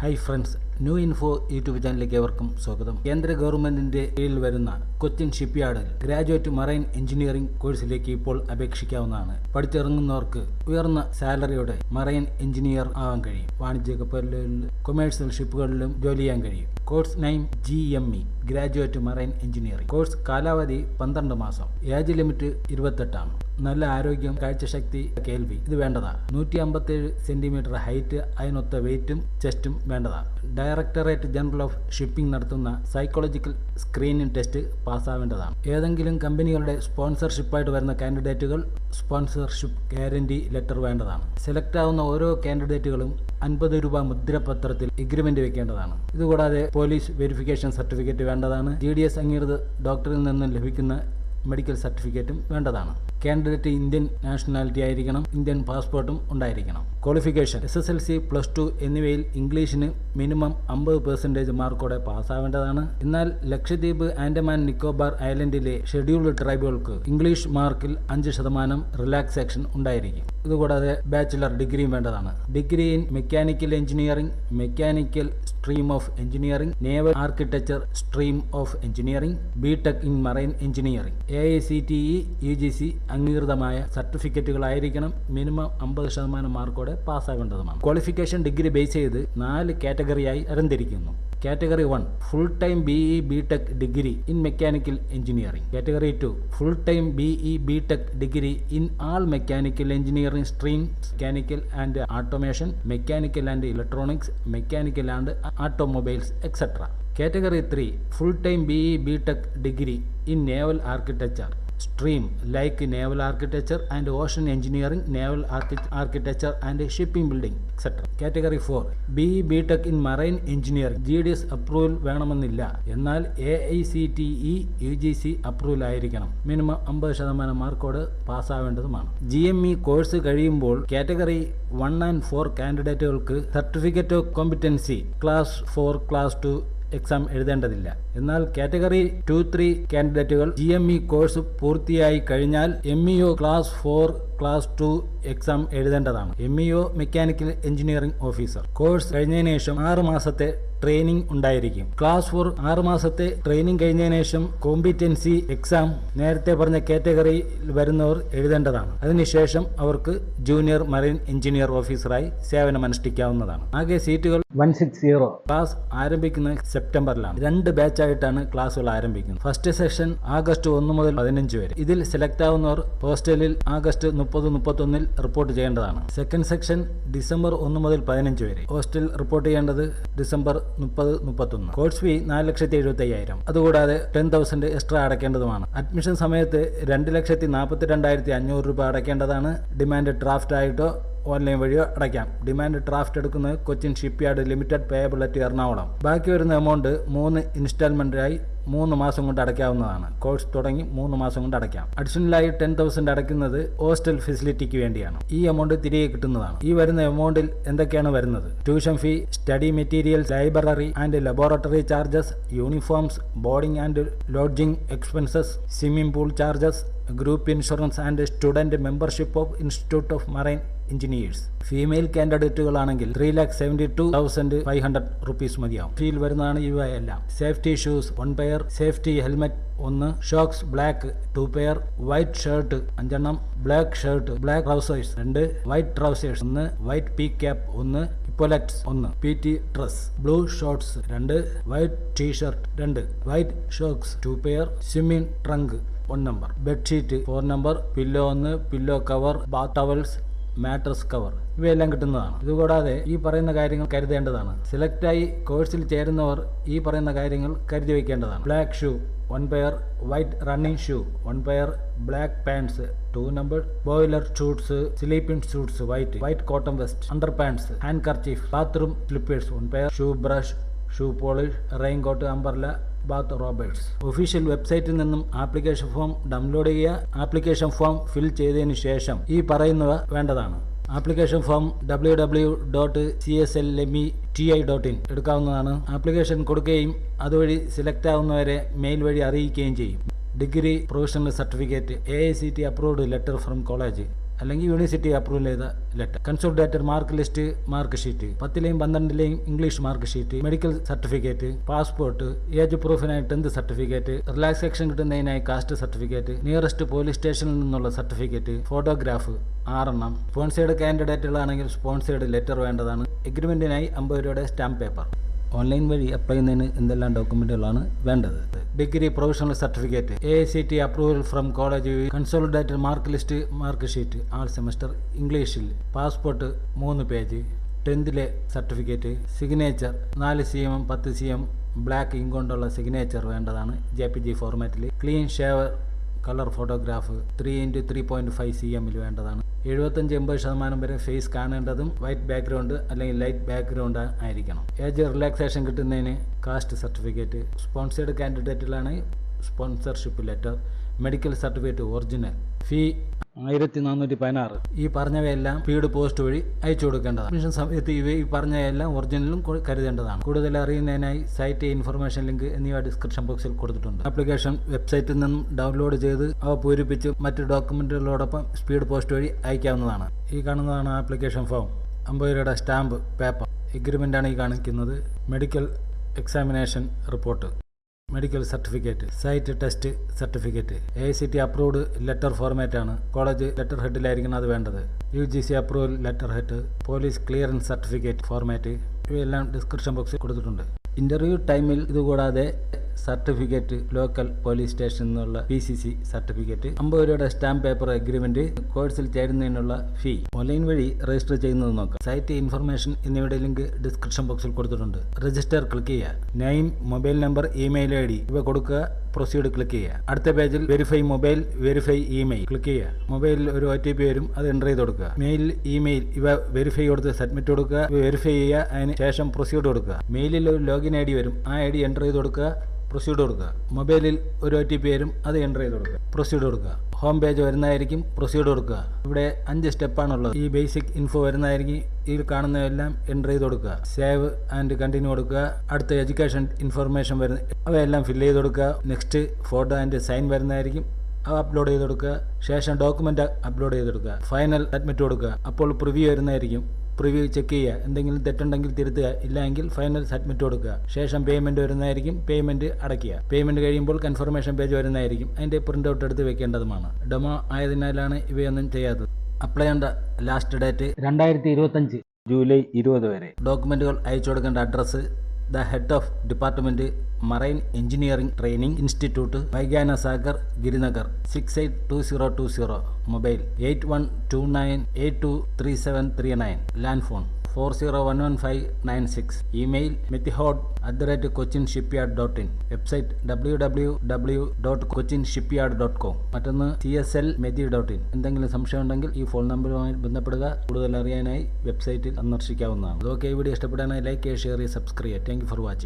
Hi friends, new info YouTube ചാനലിലേക്ക് ഏവർക്കും സ്വാഗതം. കേന്ദ്ര ഗവൺമെന്റിന്റെ കീഴിൽ വരുന്ന കൊച്ചിൻ ഷിപ്പ്യാർഡിൽ ഗ്രാജുവേറ്റ് മറൈൻ എഞ്ചിനീയറിംഗ് കോഴ്സിലേക്ക് ഇപ്പോൾ അപേക്ഷിക്കാവുന്നതാണ്. പഠിച്ചിറങ്ങുന്നവർക്ക് ഉയർന്ന സാലറിയോടെ മറൈൻ എഞ്ചിനീയർ ആവാൻ കഴിയും. വാണിജ്യ കപ്പലുകളിലും കൊമേഴ്സ്യൽ ഷിപ്പുകളിലും ജോലി ചെയ്യാൻ കഴിയും. Course name G M E graduate marine engineering. Course കാലാവധി പന്ത്രണ്ട് മാസം ഏജ് ലിമിറ്റ് ഇരുപത്തെട്ടാണ്. നല്ല ആരോഗ്യം കാഴ്ചശക്തി കേൾവി ഇത് വേണ്ടതാണ്. നൂറ്റി അമ്പത്തേഴ് സെന്റിമീറ്റർ ഹൈറ്റ് അതിനൊത്ത വെയിറ്റും ചെസ്റ്റും വേണ്ടതാ ഡയറക്ടറേറ്റ് ജനറൽ ഓഫ് ഷിപ്പിംഗ് നടത്തുന്ന സൈക്കോളജിക്കൽ സ്ക്രീനിംഗ് ടെസ്റ്റ് പാസ്സാവേണ്ടതാണ്. ഏതെങ്കിലും കമ്പനികളുടെ സ്പോൺസർഷിപ്പായിട്ട് വരുന്ന കാൻഡിഡേറ്റുകൾ സ്പോൺസർഷിപ്പ് ഗ്യാരണ്ടി ലെറ്റർ വേണ്ടതാണ്. സെലക്ട് ആവുന്ന ഓരോ കാൻഡിഡേറ്റുകളും അൻപത് രൂപ മുദ്രപത്രത്തിൽ എഗ്രിമെന്റ് വെക്കേണ്ടതാണ്. ഇതുകൂടാതെ പോലീസ് വെരിഫിക്കേഷൻ സർട്ടിഫിക്കറ്റ് വേണ്ടതാണ്. ജി ഡി എസ് അംഗീകൃത ഡോക്ടറിൽ നിന്നും ലഭിക്കുന്ന മെഡിക്കൽ സർട്ടിഫിക്കറ്റും വേണ്ടതാണ്. കാൻഡിഡേറ്റ് ഇന്ത്യൻ നാഷണാലിറ്റി ആയിരിക്കണം ഇന്ത്യൻ പാസ്പോർട്ടും ഉണ്ടായിരിക്കണം. Qualification S S L C plus two എന്നിവയിൽ ഇംഗ്ലീഷിന് മിനിമം അമ്പത് പെർസെന്റേജ് മാർക്കോടെ പാസ്സാവേണ്ടതാണ് എന്നാൽ ലക്ഷദ്വീപ് ആൻഡമാൻ നിക്കോബാർ ഐലൻഡിലെ ഷെഡ്യൂൾഡ് ട്രൈബുകൾക്ക് ഇംഗ്ലീഷ് മാർക്കിൽ അഞ്ച് ശതമാനം റിലാക്സേഷൻ ഉണ്ടായിരിക്കും. ഇതുകൂടാതെ ബാച്ചിലർ ഡിഗ്രിയും വേണ്ടതാണ്. Degree in mechanical engineering mechanical stream of engineering naval architecture stream of engineering B tech in marine engineering A I C T E U G C അംഗീകൃതമായ സർട്ടിഫിക്കറ്റുകളായിരിക്കണം മിനിമം അമ്പത് ശതമാനം മാർക്കോടെ പാസ്സാവേണ്ടതുമാണ് ക്വാളിഫിക്കേഷൻ ഡിഗ്രി ബേസ് ചെയ്ത് നാല് കാറ്റഗറിയായി തരംതിരിക്കുന്നു category one full time B E B tech degree in mechanical engineering. Category two full time B E B tech degree in all mechanical engineering streams mechanical and automation mechanical and electronics mechanical and automobiles etcetera. Category three full time B E B tech degree in naval architecture. Stream like naval architecture and ocean engineering naval architecture and shipping building building, etc. Four 4 B B tech in marine engineering G D S approval വേണമെന്നില്ല. എന്നാൽ A I C T E U G C approval ആയിരിക്കണം. Minimum അമ്പത് ശതമാനം മാർക്കോട് പാസ്സാവേണ്ടതുമാണ്. G M E course കഴിയുമ്പോൾ category one and four കാൻഡിഡേറ്റുകൾക്ക് certificate of competency class four class two exam എഴുതേണ്ടതില്ല. എന്നാൽ category two three കാൻഡിഡേറ്റുകൾ ജി എം ഇ കോഴ്സ് പൂർത്തിയായി കഴിഞ്ഞാൽ M E O class four class two exam എഴുതേണ്ടതാണ്. M E O mechanical engineering officer course കഴിഞ്ഞതിന് ശേഷം ആറ് മാസത്തെ training ഉണ്ടായിരിക്കും. Class four ആറ് മാസത്തെ ട്രെയിനിങ് കഴിഞ്ഞതിന് ശേഷം കോമ്പിറ്റൻസി എക്സാം നേരത്തെ പറഞ്ഞ കാറ്റഗറിയിൽ വരുന്നവർ എഴുതേണ്ടതാണ്. അതിനുശേഷം അവർക്ക് ജൂനിയർ മറൈൻ എഞ്ചിനീയർ ഓഫീസറായി സേവനം അനുഷ്ഠിക്കാവുന്നതാണ്. ആകെ സീറ്റുകൾ വൺ സിക്സ് സീറോ ക്ലാസ് ആരംഭിക്കുന്നത് സെപ്റ്റംബറിലാണ്. രണ്ട് ബാച്ചായിട്ടാണ് ക്ലാസ്സുകൾ ആരംഭിക്കുന്നത്. ഫസ്റ്റ് സെഷൻ ആഗസ്റ്റ് ഒന്ന് മുതൽ പതിനഞ്ച് വരെ. ഇതിൽ സെലക്ട് ആവുന്നവർ ഹോസ്റ്റലിൽ ആഗസ്റ്റ് മുപ്പത് മുപ്പത്തൊന്നിൽ റിപ്പോർട്ട് ചെയ്യേണ്ടതാണ്. സെക്കൻഡ് സെക്ഷൻ ഡിസംബർ ഒന്ന് മുതൽ പതിനഞ്ച് വരെ. ഹോസ്റ്റൽ റിപ്പോർട്ട് ചെയ്യേണ്ടത് ഡിസംബർ മുപ്പത് മുപ്പത്തൊന്ന്. കോഴ്സ് ഫീ നാല് ലക്ഷത്തി എഴുപത്തി അയ്യായിരം. അതുകൂടാതെ ടെൻ തൗസൻഡ് എക്സ്ട്രാ അടയ്ക്കേണ്ടതുമാണ്. അഡ്മിഷൻ സമയത്ത് രണ്ട് ലക്ഷത്തി നാൽപ്പത്തി രണ്ടായിരത്തി അഞ്ഞൂറ് രൂപ അടയ്ക്കേണ്ടതാണ്. ഡിമാൻഡ് ഡ്രാഫ്റ്റ് ആയിട്ടോ ഓൺലൈൻ വഴിയോ അടയ്ക്കാം. ഡിമാൻഡ് ഡ്രാഫ്റ്റ് എടുക്കുന്നത് Cochin shipyard limited payable at Ernakulam. ബാക്കി വരുന്ന എമൗണ്ട് മൂന്ന് ഇൻസ്റ്റാൾമെന്റായി മൂന്ന് മാസം കൊണ്ട് അടയ്ക്കാവുന്നതാണ്. കോഴ്സ് തുടങ്ങി മൂന്ന് മാസം കൊണ്ട് അടയ്ക്കാം. അഡീഷണലായി ടെൻ തൗസൻഡ് അടയ്ക്കുന്നത് ഹോസ്റ്റൽ ഫെസിലിറ്റിക്ക് വേണ്ടിയാണ്. ഈ എമൗണ്ട് തിരികെ കിട്ടുന്നതാണ്. ഈ വരുന്ന എമൗണ്ടിൽ എന്തൊക്കെയാണ് വരുന്നത്? Tuition fee study material library and laboratory charges uniforms boarding and lodging expenses swimming pool charges group insurance and student membership of institute of marine engineers. Female കാൻഡിഡേറ്റുകളാണെങ്കിൽ three lakh seventy two thousand five hundred rupees മതിയാവും. Feel വരുന്നതാണ് ഇവയെല്ലാം safety shoes one pair safety helmet ഒന്ന്. Socks black two pair white shirt അഞ്ചെണ്ണം. Black shirt black trousers രണ്ട്. White trousers ഒന്ന്. White P cap ഒന്ന്. Epaulettes ഒന്ന്. P T dress blue shorts രണ്ട്. വൈറ്റ് ടീഷർട്ട് രണ്ട്. White socks two pair swimming trunk one number bedsheet four number pillow ഒന്ന്. Pillow cover bath towels mattress cover ഇവയെല്ലാം കിട്ടുന്നതാണ്. ഇതുകൂടാതെ ഈ പറയുന്ന കാര്യങ്ങൾ കരുതേണ്ടതാണ്. സെലക്റ്റായി കോഴ്സിൽ ചേരുന്നവർ ഈ പറയുന്ന കാര്യങ്ങൾ കരുതി വയ്ക്കേണ്ടതാണ്. Black shoe one pair white running shoe one pair black pants two number boiler suits sleeping suits white white cotton vest underpants handkerchief bathroom slippers one pair shoe brush shoe polish raincoat umbrella bath robes. Official വെബ്സൈറ്റിൽ നിന്നും application form download ചെയ്യുക. Application form fill ചെയ്തതിനു ശേഷം ഈ പറയുന്നവ വേണ്ടതാണ്. Application form W W dot C S L M E T I dot in എടുക്കാവുന്നതാണ്. Application കൊടുക്കുകയും അതുവഴി സെലക്ട് ആവുന്നവരെ മെയിൽ വഴി അറിയിക്കുകയും ചെയ്യും. Degree professional certificate A I C T approved letter from college അല്ലെങ്കിൽ യൂണിവേഴ്സിറ്റി അപ്രൂവ് ചെയ്ത letter consolidated mark list mark sheet പത്തിലെയും പന്ത്രണ്ടിലെയും English mark sheet medical certificate passport age പ്രൂഫിനായി tenth certificate relaxation കിട്ടുന്നതിനായി caste certificate nearest police സ്റ്റേഷനിൽ നിന്നുള്ള certificate photograph ആറെണ്ണം. Sponsored കാൻഡിഡേറ്റുകളാണെങ്കിൽ sponsored letter വേണ്ടതാണ്. എഗ്രിമെന്റിനായി അമ്പത് രൂപയുടെ സ്റ്റാമ്പ് പേപ്പർ ഓൺലൈൻ വഴി അപ്ലൈ ചെയ്യുന്നതിന് എന്തെല്ലാം ഡോക്യുമെന്റുകളാണ് വേണ്ടത്? Degree professional certificate A C T approval from college consolidated mark list mark sheet all semester ഇംഗ്ലീഷിൽ പാസ്പോർട്ട് മൂന്ന് പേജ് ടെൻത്തിലെ സർട്ടിഫിക്കറ്റ് സിഗ്നേച്ചർ നാല് സി എം പത്ത് സി എം ബ്ലാക്ക് ഇങ്ക് കൊണ്ടുള്ള സിഗ്നേച്ചർ വേണ്ടതാണ് ജെ പി ജി ഫോർമാറ്റിൽ clean shaver colour photograph three into three point five C എമ്മിൽ വേണ്ടതാണ്. എഴുപത്തഞ്ച് എൺപത് ശതമാനം വരെ ഫേസ് കാണേണ്ടതും വൈറ്റ് ബാക്ക്ഗ്രൗണ്ട് അല്ലെങ്കിൽ ലൈറ്റ് ബാക്ക്ഗ്രൗണ്ട് ആയിരിക്കണം. ഏജ് റിലാക്സേഷൻ കിട്ടുന്നതിന് caste certificate sponsored കാൻഡിഡേറ്റിലാണ് sponsorship letter medical certificate original fee ആയിരത്തി നാനൂറ്റി പതിനാറ് ഈ പറഞ്ഞവയെല്ലാം ഫീഡ് പോസ്റ്റ് വഴി അയച്ചു കൊടുക്കേണ്ടതാണ്. അഡ്മിഷൻ സമയത്ത് ഇവ ഈ പറഞ്ഞവയെല്ലാം ഒറിജിനലും കരുതേണ്ടതാണ്. കൂടുതൽ അറിയുന്നതിനായി സൈറ്റ് ഇൻഫർമേഷൻ ലിങ്ക് എന്നിവ ഡിസ്ക്രിപ്ഷൻ ബോക്സിൽ കൊടുത്തിട്ടുണ്ട്. ആപ്ലിക്കേഷൻ വെബ്സൈറ്റിൽ നിന്നും ഡൗൺലോഡ് ചെയ്ത് അവ പൂരിപ്പിച്ച് മറ്റ് ഡോക്യുമെന്റുകളോടൊപ്പം സ്പീഡ് പോസ്റ്റ് വഴി അയക്കാവുന്നതാണ്. ഈ കാണുന്നതാണ് ആപ്ലിക്കേഷൻ ഫോം അമ്പത് രൂപയുടെ സ്റ്റാമ്പ് പേപ്പർ എഗ്രിമെന്റാണ് ഈ കാണിക്കുന്നത്. Medical examination report medical certificate sight test certificate A C T approved letter format ആണ്. കോളേജ് ലെറ്റർ ഹെഡിലായിരിക്കണം അത് വേണ്ടത്. U G C approval letter head police clearance certificate format ഇവയെല്ലാം ഡിസ്ക്രിപ്ഷൻ ബോക്സിൽ കൊടുത്തിട്ടുണ്ട്. ഇന്റർവ്യൂ ടൈമിൽ ഇതുകൂടാതെ സർട്ടിഫിക്കറ്റ് ലോക്കൽ പോലീസ് സ്റ്റേഷനിൽ നിന്നുള്ള പി സി സി സർട്ടിഫിക്കറ്റ് അമ്പത് രൂപയുടെ സ്റ്റാമ്പ് പേപ്പർ അഗ്രിമെന്റ് കോഴ്സിൽ ചേരുന്നതിനുള്ള ഫീ ഓൺലൈൻ വഴി രജിസ്റ്റർ ചെയ്യുന്നത് നോക്കാം. സൈറ്റ് ഇൻഫർമേഷൻ എന്നിവയുടെ ലിങ്ക് ഡിസ്ക്രിപ്ഷൻ ബോക്സിൽ കൊടുത്തിട്ടുണ്ട്. രജിസ്റ്റർ ക്ലിക്ക് ചെയ്യുക. Name mobile number email I D. ഇവ കൊടുക്കുക. പ്രൊസീഡ് ക്ലിക്ക് ചെയ്യുക. അടുത്ത പേജിൽ verify mobile verify email click ചെയ്യുക. മൊബൈലിൽ ഒരു ഒ ടി പി വരും അത് എന്റർ ചെയ്ത് കൊടുക്കുക. മെയിൽ ഇമെയിൽ ഇവ വെരിഫൈ കൊടുത്ത് സബ്മിറ്റ് കൊടുക്കുക. വെരിഫൈ ചെയ്യുക അതിന് ശേഷം പ്രൊസീഡ് കൊടുക്കുക. മെയിലിൽ ഒരു ലോഗിൻ ഐ ഡി വരും ആ ഐ ഡി എന്റർ ചെയ്ത് കൊടുക്കുക പ്രൊസീഡ് കൊടുക്കുക. മൊബൈലിൽ ഒരു ഒ ടി പി വരും അത് എന്റർ ചെയ്ത് കൊടുക്കുക. പ്രൊസീഡ് കൊടുക്കുക. ഹോം പേജ് വരുന്നതായിരിക്കും പ്രൊസീഡ് കൊടുക്കുക. ഇവിടെ അഞ്ച് സ്റ്റെപ്പാണുള്ളത് ഈ ബേസിക് ഇൻഫോ വരുന്നതായിരിക്കും. ഇതിൽ കാണുന്നതെല്ലാം എന്റർ ചെയ്ത് കൊടുക്കുക. സേവ് ആൻഡ് കണ്ടിന്യൂ കൊടുക്കുക. അടുത്ത എഡ്യൂക്കേഷൻ ഇൻഫർമേഷൻ വരുന്ന അവയെല്ലാം ഫില്ല് ചെയ്ത് കൊടുക്കുക. നെക്സ്റ്റ് ഫോട്ടോ ആൻഡ് സൈൻ വരുന്നതായിരിക്കും. അത് അപ്ലോഡ് ചെയ്ത് കൊടുക്കുക. ശേഷം ഡോക്യുമെന്റ് അപ്ലോഡ് ചെയ്ത് കൊടുക്കുക. ഫൈനൽ അഡ്മിറ്റ് കൊടുക്കുക. അപ്പോൾ പ്രിവ്യൂ വരുന്നതായിരിക്കും. പ്രിവ്യൂ ചെക്ക് ചെയ്യുക. എന്തെങ്കിലും തെറ്റുണ്ടെങ്കിൽ തിരുത്തുക. ഇല്ലെങ്കിൽ ഫൈനൽ സബ്മിറ്റ് കൊടുക്കുക. ശേഷം പേയ്മെന്റ് വരുന്നതായിരിക്കും. പേയ്മെന്റ് അടയ്ക്കുക. പേയ്മെന്റ് കഴിയുമ്പോൾ കൺഫർമേഷൻ പേജ് വരുന്നതായിരിക്കും. അതിന്റെ പ്രിന്റ് ഔട്ട് എടുത്ത് വെക്കേണ്ടതുമാണ്. ഡെമോ ആയതിനാലാണ് ഇവയൊന്നും ചെയ്യാത്തത്. അപ്ലൈ ചെയ്യേണ്ട ലാസ്റ്റ് ഡേറ്റ് രണ്ടായിരത്തി ജൂലൈ ഇരുപത് വരെ. ഡോക്യുമെന്റുകൾ അയച്ചു കൊടുക്കേണ്ട address the head of department marine engineering training institute Vaigana Sagar Girinagar six eight two zero two zero mobile eight one two nine eight two three seven three nine. Land phone. Four zero one one five nine six email metihod at the rate Cochin shipyard dot in website W W W dot Cochin shipyard dot com മറ്റൊന്ന് C S L meti dot in എന്തെങ്കിലും സംശയം ഉണ്ടെങ്കിൽ ഈ phone നമ്പറുമായി ബന്ധപ്പെടുക. കൂടുതൽ അറിയാനായി വെബ്സൈറ്റിൽ സന്ദർശിക്കാവുന്നതാണ്. ഇതൊക്കെ ഈ വീഡിയോ ഇഷ്ടപ്പെടാനായി ലൈക്ക് ചെയ്യുക ഷെയർ ചെയ്യുക സബ്സ്ക്രൈബ് ചെയ്യുക താങ്ക് ഫോർ വാച്ചിങ്